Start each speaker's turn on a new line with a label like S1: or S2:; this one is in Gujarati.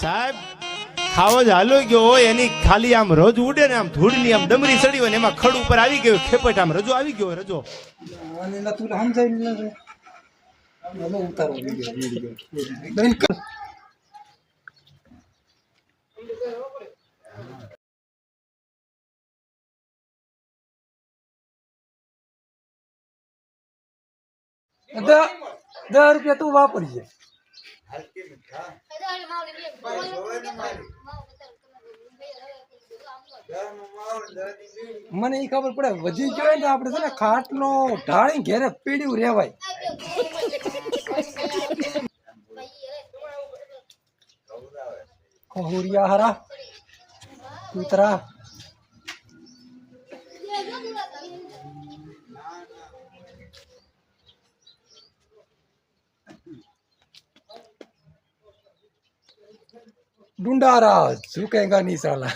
S1: સાહેબ ખાવો જ હાલો ગયો હોય, એની ખાલી આમ રજ ઉડે ને આમ ધૂળની આમ ડમરી ચડી હોય ને એમાં ખડ ઉપર આવી ગયો, ખેપટ આમ રજો આવી ગયો રજો.
S2: સમજાય દસ રૂપિયા તું વાપરીએ મને એ ખબર પડે, વધી ગયો ને આપણે છે ને ખાટલો ઢાળી ઘેરે પીડ્યું રેવાય ખહુરિયા હરા, કૂતરા. ડુંડારા શું કહેગા નહીં સાલા